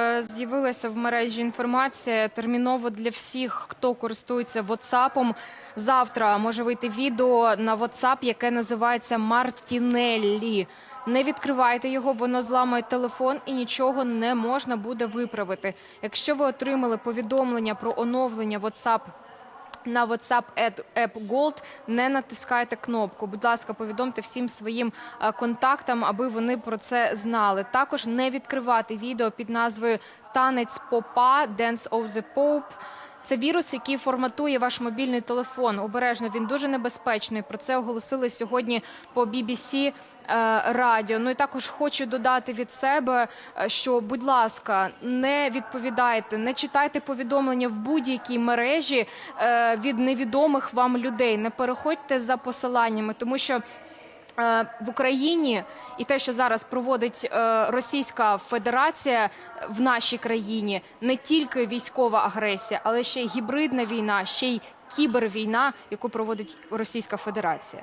Е, З'явилася в мережі інформація терміново для всіх, хто користується WhatsApp. Завтра може вийти відео на WhatsApp, яке називається Мартінеллі. Не відкривайте його, воно зламає телефон і нічого не можна буде виправити. Якщо ви отримали повідомлення про оновлення WhatsApp на WhatsApp App Gold не натискайте кнопку. Будь ласка, повідомте всім своїм е, контактам, аби вони про це знали. Також не відкривати відео під назвою Танець попа Dance of the Pope. Це вірус, який форматує ваш мобільний телефон. Обережно він дуже небезпечний. Про це оголосили сьогодні по BBC е, радіо. Ну і також хочу додати від себе, е, що, будь ласка, не відповідайте, не читайте повідомлення в будь-якій мережі е, від невідомих вам людей. Не переходьте за посиланнями, тому що. Е, В Україні і те, що зараз проводить е, Російська Федерація в нашій країні, не тільки військова агресія, але ще й гібридна війна, ще й кібервійна, яку проводить Російська Федерація.